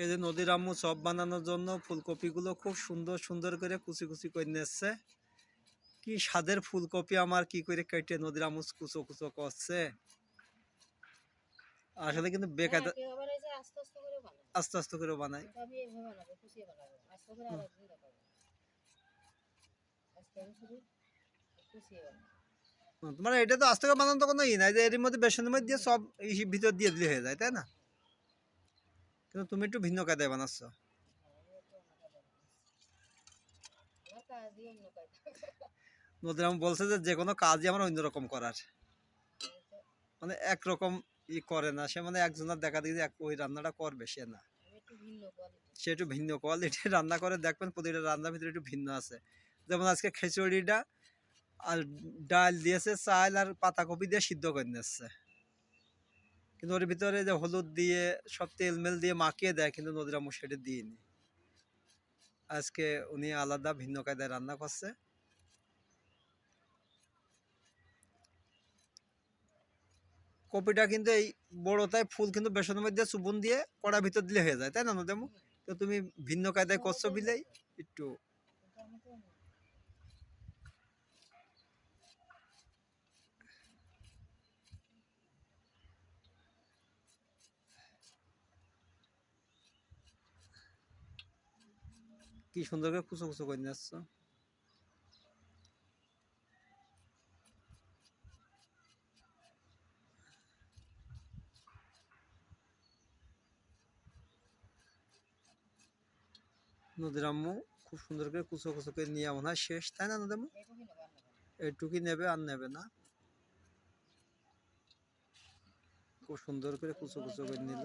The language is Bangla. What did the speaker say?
এই যে নদীর আম্মু চপ বানানোর জন্য ফুলকপিগুলো খুব সুন্দর সুন্দর করে কুচি কুচি করে নিচ্ছে কি স্বাদের ফুলকপি আমার কি করে কেটে নদীর আম্মু কুচো কুচো করছে। আসলে কিন্তু বেকায়দা হ্যাঁ, যে আস্তে আস্তে করে বানাই তোমার এটা তো আস্তে করে বানানো তো কোনো ই নাই যে এর মধ্যে বেসনের মধ্যে দিয়ে সব ভিতর দিয়ে দিলে হয়ে যায় তাই না? কিন্তু তুমি একটু ভিন্ন কায়দায় বানাচ্ছ। আমার কাজই অন্য কাজ নদীর আম্মু বলছে যে যে কোনো কাজই আমার অন্যরকম করার। মানে একরকম ই করে না, সে মানে একজনের দেখা দেখি ওই রান্নাটা করবে, সে না। সে একটু ভিন্ন কোয়ালিটি রান্না করে, দেখবেন প্রতিটা রান্নার ভিতরে একটু ভিন্ন আছে। যেমন আজকে খিচুড়িটা আর ডাল দিয়েছে, চাল আর পাতাকপি দিয়ে সিদ্ধ করে নিচ্ছে কিন্তু ওর ভিতরে যে হলুদ দিয়ে সব তেল মেল দিয়ে মাখিয়ে দেয়, কিন্তু নদীরা সেটা দিইনি। আজকে উনি আলাদা, ভিন্ন কায়দায় রান্না করছে। কপিটা কিন্তু এই বড়টাই ফুল কিন্তু বেসনের মধ্যে চুবন দিয়ে কড়া ভিতর দিলে হয়ে যায়, তাই না নদেমু তো তুমি ভিন্ন কায়দায় করছ বিলেই একটু কি সুন্দর করে কুচো কুচো করে নিচ্ছ নদীর আম্মু খুব সুন্দর করে কুচো কুচো করে নিয়ে মনে হয় শেষ, তাই না নদীর আম্মু? এইটুকুই নেব আর নেব না। এইটুকুই নেবে আর নেবে না। খুব সুন্দর করে কুচো কুচো করে নিল।